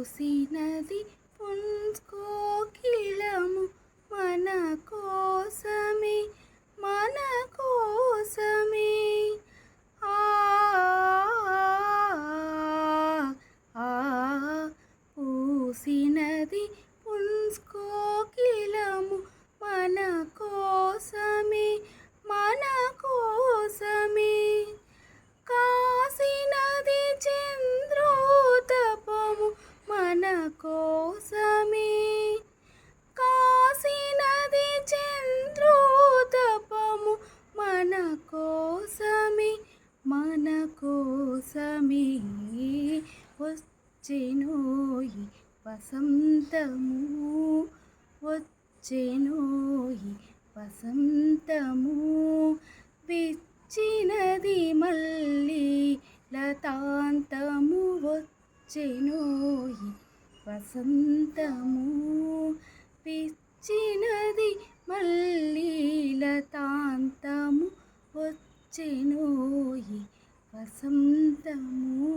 పూసినది పుంస్కోకిలము మన కోసమే మన కోసమే ఆ ఆ, పూసినది కోసమే వచ్చెనోయి వసంతము వచ్చెనోయి వసంతము విచ్చినది మళ్ళీ లతాంతము వచ్చెనోయి వసంతము పిచ్చినది మళ్ళీ లతాంతము వచ్చెనోయి వసంతము